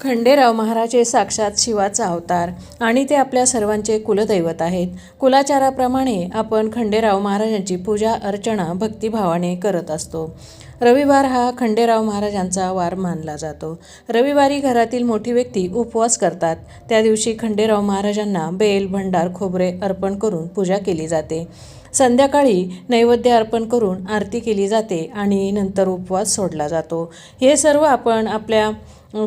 खंडेराव महाराज हे साक्षात शिवाचा अवतार आणि ते आपल्या सर्वांचे कुलदैवत आहेत. कुलाचाराप्रमाणे आपण खंडेराव महाराजांची पूजा अर्चना भक्तिभावाने करत असतो. रविवार हा खंडेराव महाराजांचा वार मानला जातो. रविवारी घरातील मोठी व्यक्ती उपवास करतात. त्या दिवशी खंडेराव महाराजांना बेल भंडार खोबरे अर्पण करून पूजा केली जाते. संध्याकाळी नैवेद्य अर्पण करून आरती केली जाते आणि नंतर उपवास सोडला जातो. हे सर्व आपण आपल्या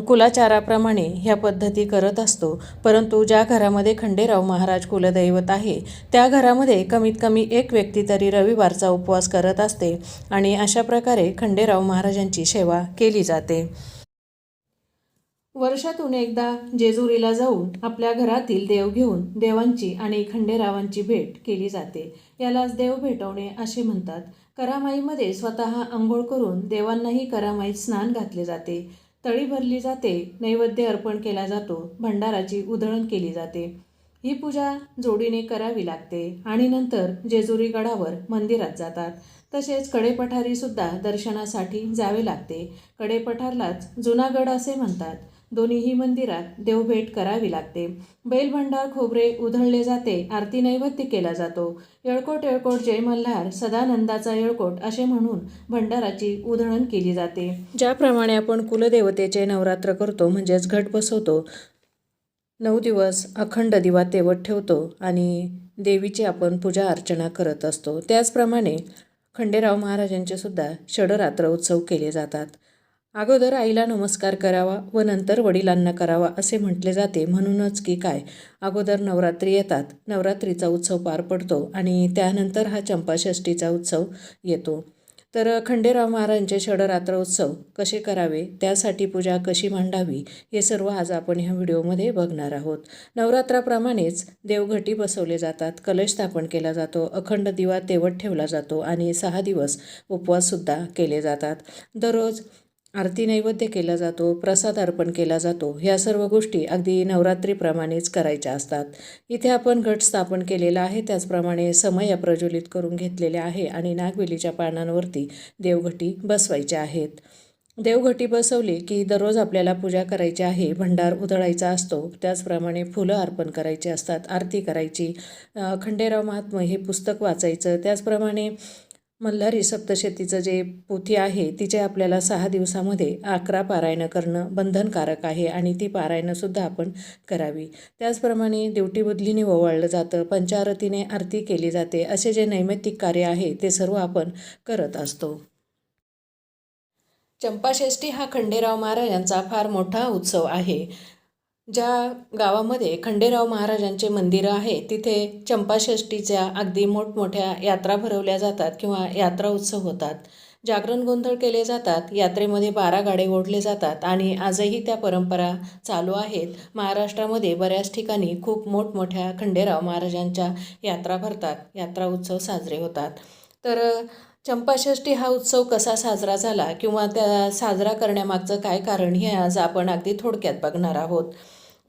कुलाचाराप्रमाणे ह्या पद्धती करत असतो. परंतु ज्या घरामध्ये खंडेराव महाराज कुलदैवत आहे त्या घरामध्ये कमीत कमी एक व्यक्ती तरी रविवारचा उपवास करत असते आणि अशा प्रकारे खंडेराव महाराजांची सेवा केली जाते. वर्षातून एकदा जेजुरीला जाऊन आपल्या घरातील देव घेऊन देवांची आणि खंडेरावांची भेट केली जाते. यालाच देव भेटवणे असे म्हणतात. करामाईमध्ये स्वतः आंघोळ करून देवांनाही करामाईत स्नान घातले जाते. तळी भरली जाते नैवेद्य अर्पण केला जातो भंडाराची उधळण केली जाते. ही पूजा जोडीने करावी लागते आणि नंतर जेजुरी गडावर मंदिरात जातात. तसेच कडेपठारीसुद्धा दर्शनासाठी जावे लागते. कडेपठारलाच जुना गड असे म्हणतात. दोन्हीही मंदिरात देवभेट करावी लागते. बैलभंडार खोबरे उधळले जाते आरती नैवेद्य केला जातो. येळकोट येळकोट जय मल्हार सदानंदाचा येळकोट असे म्हणून भंडाराची उधळण केली जाते. ज्याप्रमाणे आपण कुलदेवतेचे नवरात्र करतो म्हणजेच घट बसवतो नऊ दिवस अखंड दिवा तेवत ठेवतो आणि देवीची आपण पूजा अर्चना करत असतो. त्याचप्रमाणे खंडेराव महाराजांचे सुद्धा षडरात्र उत्सव केले जातात. अगोदर आईला नमस्कार करावा व नंतर वडिलांना करावा असे म्हटले जाते. म्हणूनच की काय? अगोदर नवरात्री येतात. नवरात्रीचा उत्सव पार पडतो आणि त्यानंतर हा चंपाषष्टीचा उत्सव येतो. तर खंडेराव महाराजांचे षडरात्र उत्सव कसे करावे? त्यासाठी पूजा कशी मांडावी? हे सर्व आज आपण ह्या व्हिडिओमध्ये बघणार आहोत. नवरात्राप्रमाणेच देवघटी बसवले जातात. कलश स्थापन केला जातो. अखंड दिवा तेवत ठेवला जातो आणि सहा दिवस उपवाससुद्धा केले जातात. दररोज आरती नैवेद्य केला जातो प्रसाद अर्पण केला जातो. ह्या सर्व गोष्टी अगदी नवरात्रीप्रमाणेच करायच्या असतात. इथे आपण घट स्थापन केलेला आहे त्याचप्रमाणे समया प्रज्वलित करून घेतलेले आहे आणि नागवेलीच्या पानांवरती देवघटी बसवायच्या आहेत. देवघटी बसवली की दररोज आपल्याला पूजा करायची आहे भंडार उधळायचा असतो. त्याचप्रमाणे फुलं अर्पण करायची असतात आरती करायची. खंडेराव महात्म हे पुस्तक वाचायचं. त्याचप्रमाणे मल्हारी सप्तशतीचं जे पोथी आहे तिचे आपल्याला सहा दिवसामध्ये अकरा पारायणं करणं बंधनकारक आहे आणि ती पारायणंसुद्धा आपण करावी. त्याचप्रमाणे दिवटीबुदलीने ओवाळलं जातं पंचारतीने आरती केली जाते असे जे नैमित्तिक कार्य आहे ते सर्व आपण करत असतो. चंपाषष्ठी हा खंडेराव महाराजांचा फार मोठा उत्सव आहे. ज्या गावामध्ये खंडेराव महाराजांचे मंदिरं आहे तिथे चंपाषष्ठीच्या अगदी मोठमोठ्या यात्रा भरवल्या जातात किंवा यात्रा उत्सव होतात. जागरण गोंधळ केले जातात यात्रेमध्ये बारा गाडे ओढले जातात आणि आजही त्या परंपरा चालू आहेत. महाराष्ट्रामध्ये बऱ्याच ठिकाणी खूप मोठमोठ्या खंडेराव महाराजांच्या यात्रा भरतात यात्रा उत्सव साजरे होतात. तर चंपाषष्ठी हा उत्सव कसा साजरा झाला किंवा त्या साजरा करण्यामागचं काय कारण हे आज आपण अगदी थोडक्यात बघणार आहोत.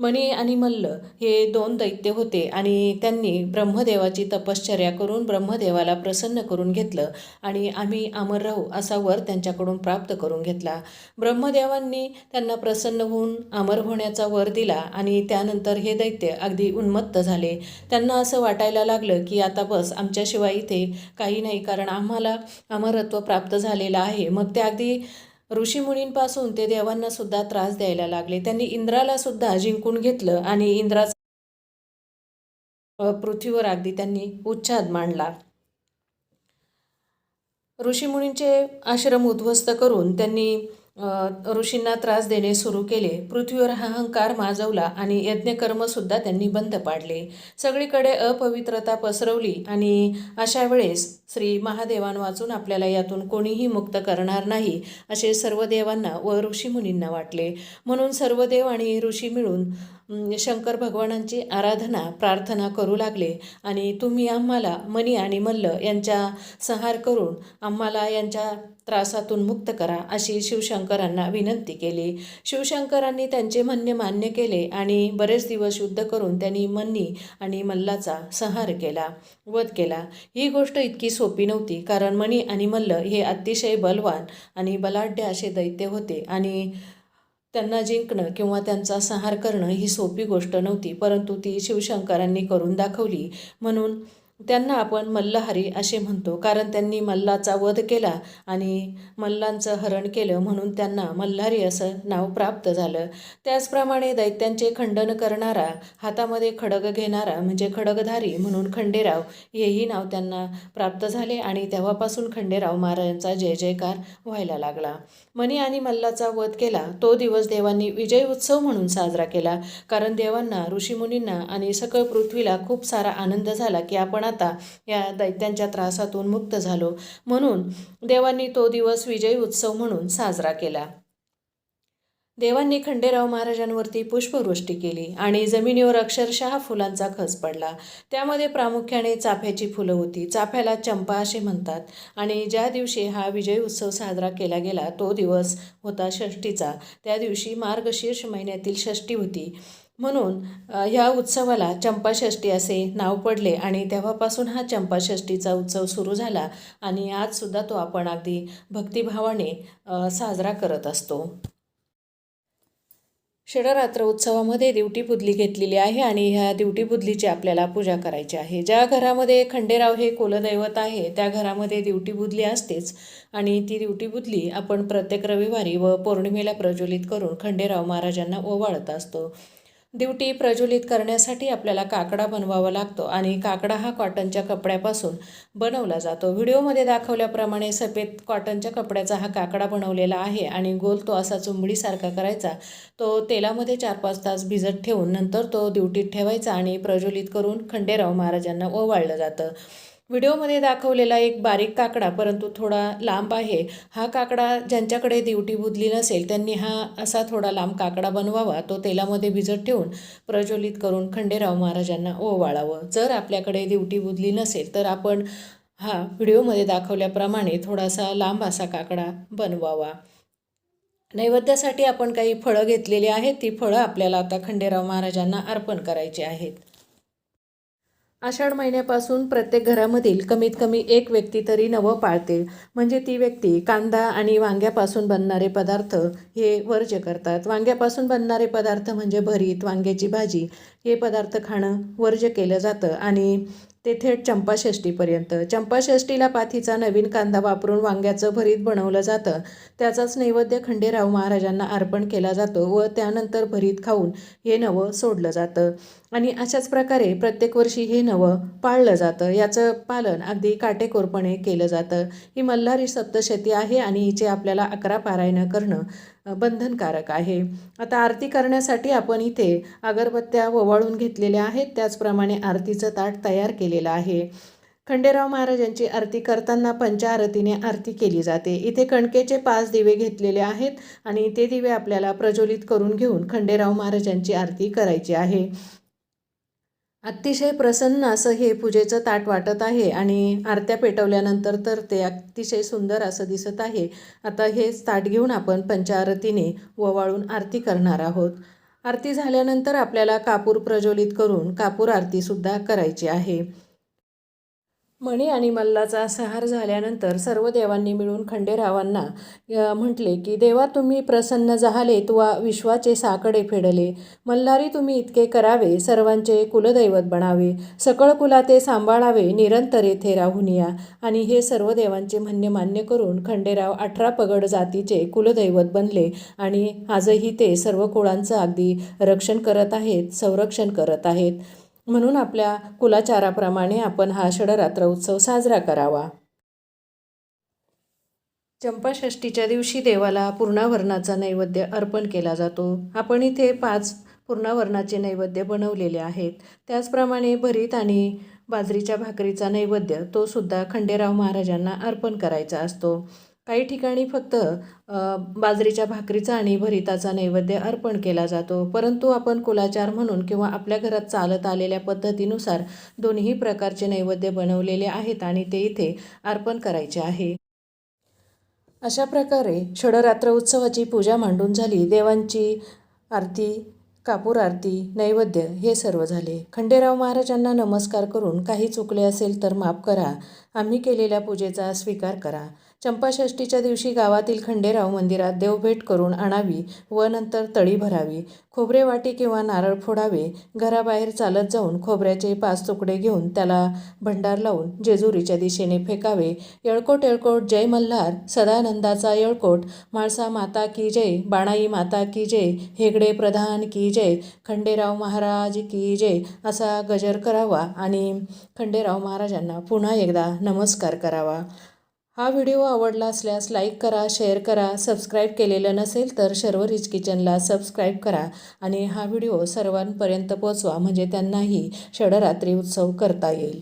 मणी आणि मल्ल हे दोन दैत्य होते आणि त्यांनी ब्रह्मदेवाची तपश्चर्या करून ब्रह्मदेवाला प्रसन्न करून घेतलं आणि आम्ही अमर राहू असा वर त्यांच्याकडून प्राप्त करून घेतला. ब्रह्मदेवांनी त्यांना प्रसन्न होऊन अमर होण्याचा वर दिला आणि त्यानंतर हे दैत्य अगदी उन्मत्त झाले. त्यांना असं वाटायला लागलं की आता बस आमच्याशिवाय इथे काही नाही कारण आम्हाला अमरत्व प्राप्त झालेलं आहे. मग ते अगदी ऋषीमुनींपासून ते देवांना सुद्धा त्रास द्यायला लागले. त्यांनी इंद्राला सुद्धा जिंकून घेतलं आणि इंद्राचा पृथ्वीवर अगदी त्यांनी उच्छाद मांडला. ऋषीमुनींचे आश्रम उद्ध्वस्त करून त्यांनी ऋषींना त्रास देणे सुरू केले. पृथ्वीवर हा अहंकार माजवला आणि यज्ञकर्मसुद्धा त्यांनी बंद पाडले. सगळीकडे अपवित्रता पसरवली आणि अशा वेळेस श्री महादेवान वाचून आपल्याला यातून कोणीही मुक्त करणार नाही असे सर्व देवांना व ऋषीमुनींना वाटले. म्हणून सर्व देव आणि ऋषी मिळून शंकर भगवानांची आराधना प्रार्थना करू लागले आणि तुम्ही आम्हाला मणी आणि मल्ल यांच्या संहार करून आम्हाला यांच्या त्रासातून मुक्त करा अशी शिवशंकरांना विनंती केली. शिवशंकरांनी त्यांचे म्हणणे मान्य केले आणि बरेच दिवस युद्ध करून त्यांनी मन्नी आणि मल्लाचा संहार केला वध केला. ही गोष्ट इतकी सोपी नव्हती कारण मणी आणि मल्ल हे अतिशय बलवान आणि बलाढ्य असे दैत्य होते आणि त्यांना जिंकणं किंवा त्यांचा संहार करणं ही सोपी गोष्ट नव्हती परंतु ती शिवशंकरांनी करून दाखवली. म्हणून त्यांना आपण मल्लहारी असे म्हणतो कारण त्यांनी मल्लाचा वध केला आणि मल्लांचं हरण केलं म्हणून त्यांना मल्हारी असं नाव प्राप्त झालं. त्याचप्रमाणे दैत्यांचे खंडन करणारा हातामध्ये खडग घेणारा म्हणजे खडगधारी म्हणून खंडेराव हेही नाव त्यांना प्राप्त झाले आणि तेव्हापासून खंडेराव महाराजांचा जय जयकार व्हायला लागला. मणी आणि मल्लाचा वध केला तो दिवस देवांनी विजय उत्सव म्हणून साजरा केला कारण देवांना ऋषीमुनींना आणि सकळ पृथ्वीला खूप सारा आनंद झाला की आपण आता या दैत्यांच्या त्रासातून मुक्त झालो. म्हणून देवांनी तो दिवस विजयी उत्सव म्हणून साजरा केला. देवांनी खंडेराव महाराजांवरती पुष्पवृष्टी केली आणि जमिनीवर अक्षरशः फुलांचा खच पडला. त्यामध्ये प्रामुख्याने चाफ्याची फुलं होती. चाफ्याला चंपा असे म्हणतात आणि ज्या दिवशी हा विजय उत्सव साजरा केला गेला तो दिवस होता षष्टीचा त्या दिवशी मार्गशीर्ष महिन्यातील षष्टी होती. म्हणून ह्या उत्सवाला चंपाषष्ठी असे नाव पडले आणि तेव्हापासून हा चंपाषष्ठीचा उत्सव सुरू झाला आणि आजसुद्धा तो आपण अगदी भक्तिभावाने साजरा करत असतो. षडरात्र उत्सवामध्ये दिवटी बुदली घेतलेली आहे आणि ह्या दिवटी बुदलीची आपल्याला पूजा करायची आहे. ज्या घरामध्ये खंडेराव हे कुलदैवत आहे त्या घरामध्ये दिवटी बुदली असतेच आणि ती दिवटी बुदली आपण प्रत्येक रविवारी व पौर्णिमेला प्रज्वलित करून खंडेराव महाराजांना ओवाळत असतो. दिवटी प्रज्वलित करण्यासाठी आपल्याला काकडा बनवावा लागतो आणि काकडा हा कॉटनच्या कपड्यापासून बनवला जातो. व्हिडिओमध्ये दाखवल्याप्रमाणे सफेद कॉटनच्या कपड्याचा हा काकडा बनवलेला आहे आणि गोल तो असा चुंबडीसारखा करायचा. तो तेलामध्ये चार पाच तास भिजत ठेवून नंतर तो दिवटीत ठेवायचा आणि प्रज्वलित करून खंडेराव महाराजांना ओवाळलं जातं. व्हिडिओमध्ये दाखवलेला एक बारीक काकडा परंतु थोडा लांब आहे. हा काकडा ज्यांच्याकडे दिवटी बुदली नसेल त्यांनी हा असा थोडा लांब काकडा बनवावा. तो तेलामध्ये भिजत ठेवून प्रज्वलित करून खंडेराव महाराजांना ओवाळावं. जर आपल्याकडे दिवटी बुदली नसेल तर आपण हा व्हिडिओमध्ये दाखवल्याप्रमाणे थोडासा लांब असा काकडा बनवावा. नैवेद्यासाठी आपण काही फळं घेतलेली आहेत. ती फळं आपल्याला आता खंडेराव महाराजांना अर्पण करायची आहेत. आषाढ महिन्यापासून प्रत्येक घरामधील कमीत कमी एक व्यक्ती तरी नवं पाळते म्हणजे ती व्यक्ती कांदा आणि वांग्यापासून बनणारे पदार्थ हे वर्ज्य करतात. वांग्यापासून बनणारे पदार्थ म्हणजे भरीत वांग्याची भाजी. हे पदार्थ खाणं वर्ज्य केलं जातं आणि ते थेट चंपाषष्टीपर्यंत चंपाषष्टीला पाथीचा नवीन कांदा वापरून वांग्याचं भरीत बनवलं जातं. त्याचाच नैवेद्य खंडेराव महाराजांना अर्पण केला जातो व त्यानंतर भरीत खाऊन हे नवं सोडलं जातं. आणि अशाच प्रकारे प्रत्येक वर्षी हे नवं पाळलं जातं. याचं पालन अगदी काटेकोरपणे केलं जातं. ही मल्हारी सप्तशती आहे आणि हिचे आपल्याला अकरा पारायणं करणं बंधनकारक आहे. आता आरती करण्यासाठी आपण इथे अगरबत्त्या ओवाळून घेतलेल्या आहेत. त्याचप्रमाणे आरतीचं ताट तयार केलेलं आहे. खंडेराव महाराजांची आरती करताना पंचारतीने आरती केली जाते. इथे कणकेचे पाच दिवे घेतलेले आहेत आणि ते दिवे आपल्याला प्रज्वलित करून घेऊन खंडेराव महाराजांची आरती करायची आहे. अतिशय प्रसन्न असं हे पूजेचं ताट वाटत आहे आणि आरत्या पेटवल्यानंतर तर ते अतिशय सुंदर असं दिसत आहे. आता हेच ताट घेऊन आपण पंचारतीने ओवाळून आरती करणार आहोत. आरती झाल्यानंतर आपल्याला कापूर प्रज्वलित करून कापूर आरतीसुद्धा करायची आहे. मणी आणि मल्लाचा संहार झाल्यानंतर सर्व देवांनी मिळून खंडेरावांना म्हटले की देवा तुम्ही प्रसन्न झाले तुवा विश्वाचे साकडे फेडले. मल्हारी तुम्ही इतके करावे सर्वांचे कुलदैवत बनावे. सकळ कुला ते सांभाळावे निरंतर येथे राहून या. आणि हे सर्व देवांचे म्हणणे मान्य करून खंडेराव अठरा पगड जातीचे कुलदैवत बनले आणि आजही ते सर्व कुळांचं अगदी रक्षण करत आहेत संरक्षण करत आहेत. म्हणून आपल्या कुलाचाराप्रमाणे आपण हा षडरात्र उत्सव साजरा करावा. चंपाषष्टीच्या दिवशी देवाला पूर्णावरणाचा नैवेद्य अर्पण केला जातो. आपण इथे पाच पूर्णावरणाचे नैवेद्य बनवलेले आहेत. त्याचप्रमाणे भरीत आणि बाजरीच्या भाकरीचा नैवेद्य तो सुद्धा खंडेराव महाराजांना अर्पण करायचा असतो. काही ठिकाणी फक्त बाजरीच्या भाकरीचा आणि भरिताचा नैवेद्य अर्पण केला जातो. परंतु आपण कुलाचार म्हणून किंवा आपल्या घरात चालत आलेल्या पद्धतीनुसार दोन्ही प्रकारचे नैवेद्य बनवलेले आहेत आणि ते इथे अर्पण करायचे आहे. अशा प्रकारे षडरात्र उत्सवाची पूजा मांडून झाली. देवांची आरती कापूर आरती नैवेद्य हे सर्व झाले. खंडेराव महाराजांना नमस्कार करून काही चुकले असेल तर माफ करा. आम्ही केलेल्या पूजेचा स्वीकार करा. चंपाषष्ठीच्या दिवशी गावातील खंडेराव मंदिरात देवभेट करून आणावी व नंतर तळी भरावी. खोबरे वाटी किंवा नारळ फोडावे. घराबाहेर चालत जाऊन खोबऱ्याचे पाच तुकडे घेऊन त्याला भंडार लावून जेजुरीच्या दिशेने फेकावे. येळकोट येळकोट जय मल्हार सदानंदाचा येळकोट म्हाळसा माता की जय बाणाई माता की जय हेगडे प्रधान की जय खंडेराव महाराज की जय असा गजर करावा आणि खंडेराव महाराजांना पुन्हा एकदा नमस्कार करावा. हा व्हिडिओ आवडला असल्यास लाईक करा शेअर करा सबस्क्राईब केलेलं नसेल तर शर्वरीज किचनला सबस्क्राईब करा आणि हा व्हिडिओ सर्वांपर्यंत पोचवा म्हणजे त्यांनाही षडरात्री उत्सव करता येईल.